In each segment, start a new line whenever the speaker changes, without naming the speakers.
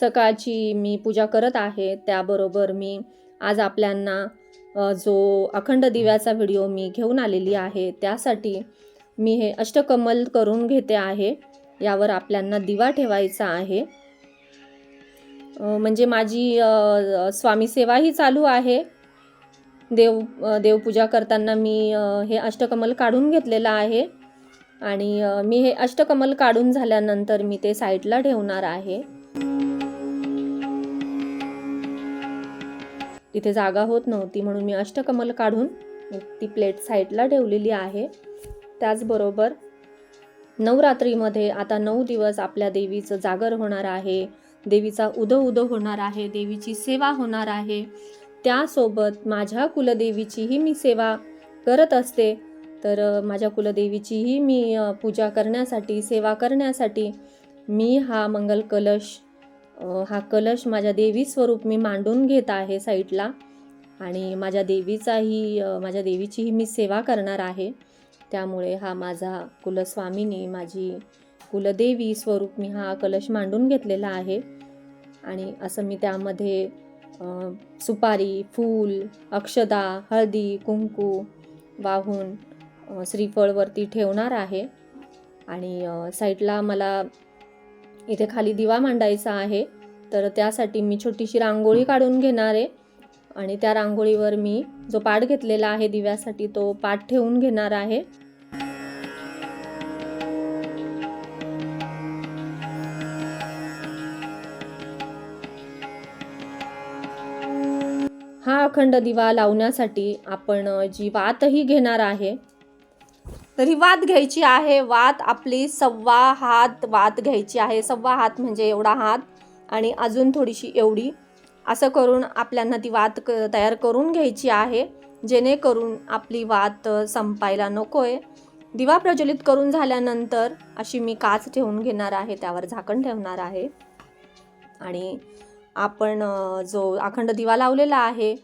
सकाळची मी पूजा करत आहे त्याबरोबर मी आज आपल्यांना जो अखंड दिव्याचा व्हिडिओ मी घेऊन आलेली आहे त्यासाठी मी हे अष्टकमल करून घेते आहे. यावर आपल्यांना दिवा ठेवायचा आहे. म्हणजे माझी स्वामी सेवाही चालू आहे. देव देवपूजा करताना मी हे अष्टकमल काढून घेतलेलं आहे. आणि मी हे अष्टकमल काढून झाल्यानंतर मी ते साईडला ठेवणार आहे. इथे जागा होत नव्हती म्हणून मी अष्टकमल काढून ती प्लेट साईडला ठेवलेली आहे. त्याचबरोबर नवरात्रीमध्ये आता नऊ दिवस आपल्या देवीचं जागर होणार आहे. देवीचा उदो उदो होणार आहे. देवीची सेवा होणार आहे. त्यासोबत माझ्या कुलदेवीचीही मी सेवा करत असते. तर माझ्या कुलदेवीचीही मी पूजा करण्यासाठी सेवा करण्यासाठी मी हा मंगल कलश हा कलश माझ्या देवी स्वरूप मी मांडून घेत आहे साईडला आणि माझ्या देवीचाही माझ्या देवीचीही मी सेवा करणार आहे. त्यामुळे हा माझा कुलस्वामिनी माझी कुलदेवी स्वरूप मी हा कलश मांडून घेतलेला आहे. आणि असं मी त्यामध्ये सुपारी फूल अक्षदा हळदी कुंकू वाहून श्रीफळवरती ठेवणार आहे. आणि साईटला साईडला मला इथे खाली दिवा मांडायचा आहे. तर त्यासाठी मी छोटीशी रांगोळी काढून घेणार आहे. आणि त्या रांगोळीवर मी जो पाठ घेतलेला आहे दिव्यासाठी तो पाठ ठेवून घेणार आहे. हा अखंड दिवा लावण्यासाठी आपण जी वातही घेणार आहे तर ही वात घ्यायची आहे. वात आपली सव्वा हात वात घ्यायची आहे. सव्वा हात म्हणजे एवढा हात आणि अजून थोडीशी एवढी. असं करून आपल्यांना ती वात क तयार करून घ्यायची आहे. जेणेकरून आपली वात संपायला नको आहे दिवा प्रज्वलित करून झाल्यानंतर अशी मी काच ठेवून घेणार आहे. त्यावर झाकण ठेवणार आहे. आणि आपण जो अखंड दिवा लावलेला आहे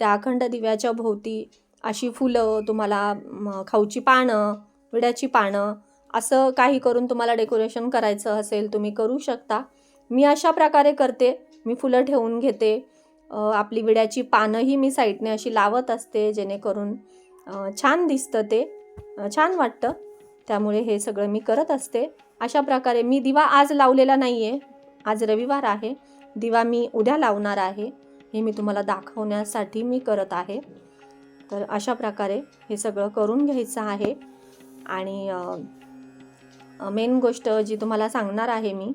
त्या अखंड दिव्याच्या भोवती अशी फुलं तुम्हाला खाऊची पानं विड्याची पानं असं काही करून तुम्हाला डेकोरेशन करायचं असेल तुम्ही करू शकता. मी अशा प्रकारे करते. मी फुलं ठेवून घेते. आपली विड्याची पानंही मी साईडने अशी लावत असते जेणेकरून छान दिसतं ते. छान वाटतं. त्यामुळे हे सगळं मी करत असते. अशा प्रकारे मी दिवा आज लावलेला नाही आहे आज रविवार आहे. दिवा मी उद्या लावणार आहे. हे मी तुम्हाला दाखवण्यासाठी मी करत आहे. तर अशा प्रकारे हे सगळं करून घ्यायचं आहे. आणि मेन गोष्ट जी तुम्हाला सांगणार आहे मी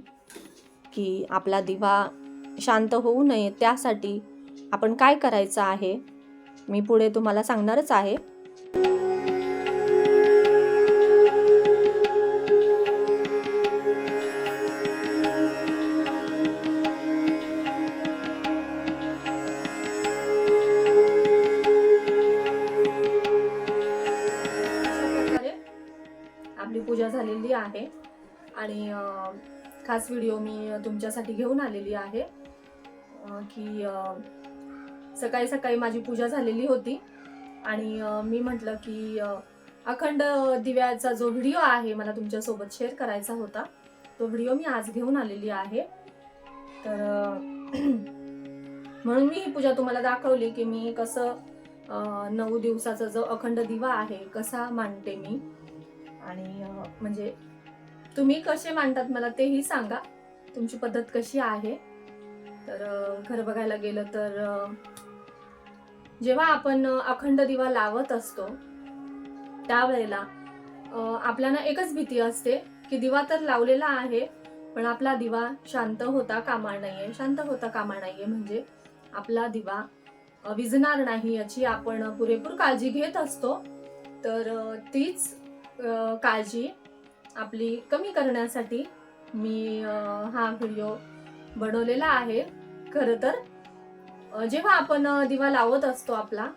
की आपला दिवा शांत होऊ नये त्यासाठी आपण काय करायचं आहे मी पुढे तुम्हाला सांगणारच आहे. आहे. आणि खास व्हिडिओ मी तुमच्यासाठी घेऊन आलेली आहे. की सकाळी सकाळी माझी पूजा झालेली होती. आणि मी म्हटलं की अखंड दिव्याचा जो व्हिडिओ आहे मला तुमच्यासोबत शेअर करायचा होता तो व्हिडिओ मी आज घेऊन आलेली आहे. तर म्हणून मी ही पूजा तुम्हाला दाखवली की मी कसं नऊ दिवसाचा जो अखंड दिवा आहे कसा मांडते मी. आणि म्हणजे तुम्ही कसे मांडतात मला तेही सांगा. तुमची पद्धत कशी आहे? तर खरं बघायला गेलं तर जेव्हा आपण अखंड दिवा लावत असतो त्यावेळेला आपल्याला एकच भीती असते की दिवा तर लावलेला आहे पण आपला दिवा शांत होता कामा नाहीये शांत होता कामा नाहीये म्हणजे आपला दिवा विजणार विझणार नाही याची आपण पुरेपूर काळजी घेत असतो. तर तीच काळजी आपली कमी करण्यासाठी मी हा व्हिडिओ बनवलेला आहे. खरं तर जेव्हा आपण दिवा लावत असतो आपला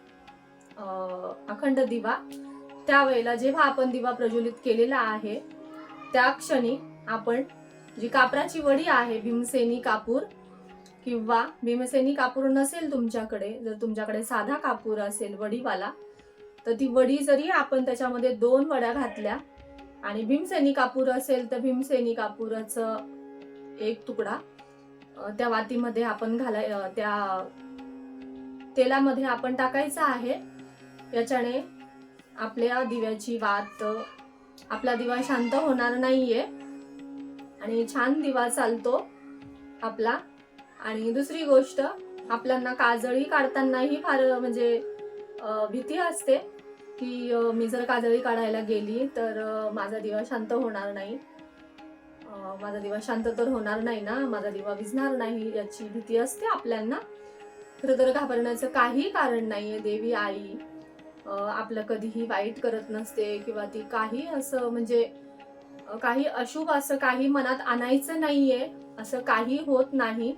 अखंड दिवा त्यावेळेला जेव्हा आपण दिवा प्रज्वलित केलेला आहे त्या क्षणी आपण जी कापराची वडी आहे भीमसेनी कापूर किंवा भीमसेनी कापूर नसेल तुमच्याकडे जर तुमच्याकडे साधा कापूर असेल वडीवाला तर ती वडी जरी आपण त्याच्यामध्ये दोन वड्या घातल्या आणि भीमसेनी कापूर असेल तर भीमसेनी कापूराचं एक तुकडा त्या वातीमध्ये आपण घालाय त्या तेलामध्ये आपण टाकायचं आहे. याच्याने आपल्या दिव्याची वात आपला दिवा शांत होणार नाहीये आणि छान दिवा चालतो आपला. आणि दुसरी गोष्ट आपल्याला काजळी काढतानाही फार म्हणजे भीती असते की मी जर काजळी काढायला गेली तर माझा दिवा शांत होणार नाही. माझा दिवा शांत तर होणार नाही ना? माझा दिवा विझणार नाही याची भीती असते आपल्यांना. खरं तर घाबरण्याचं काही कारण नाही आहे देवी आई. आपलं कधीही वाईट करत नसते किंवा ती काही असं म्हणजे काही अशुभ असं काही मनात आणायचं नाहीये असं काही होत नाही.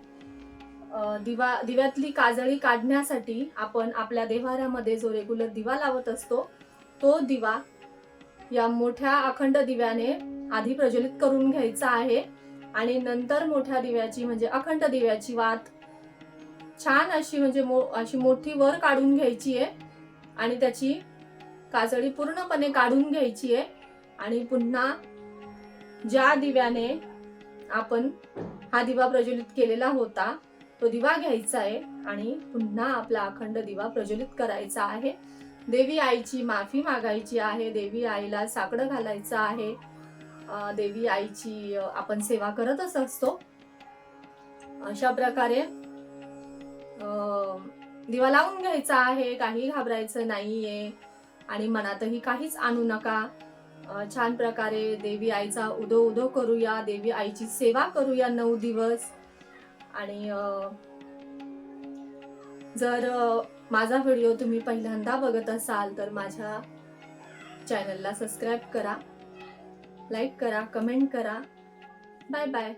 दिवा दिव्यातली काजळी काढण्यासाठी आपण आपल्या देव्हाऱ्यामध्ये जो रेग्युलर दिवा लावत असतो तो दिवा या मोठ्या अखंड दिव्याने आधी प्रज्वलित करून घ्यायचा आहे. आणि नंतर मोठ्या दिव्याची म्हणजे अखंड दिव्याची वात छान अशी म्हणजे मो अशी मोठी वर काढून घ्यायची आहे. आणि त्याची काजळी पूर्णपणे काढून घ्यायची आहे. आणि पुन्हा ज्या दिव्याने आपण हा दिवा प्रज्वलित केलेला होता तो दिवा घ्यायचा आहे आणि पुन्हा आपला अखंड दिवा प्रज्वलित करायचा आहे. देवी आईची माफी मागायची आहे. देवी आईला साकडं घालायचं आहे. देवी आईची आपण सेवा करतच असतो. अशा प्रकारे अं, दिवा लावून घ्यायचा आहे. काही घाबरायचं नाहीये. आणि मनातही काहीच आणू नका. छान प्रकारे देवी आईचा उदो उदो करूया. देवी आईची सेवा करूया नऊ दिवस. आणि जर माझा व्हिडिओ तुम्ही पहिल्यांदा बघत असाल तर माझ्या चॅनलला सबस्क्राईब करा लाईक करा कमेंट करा. Bye bye.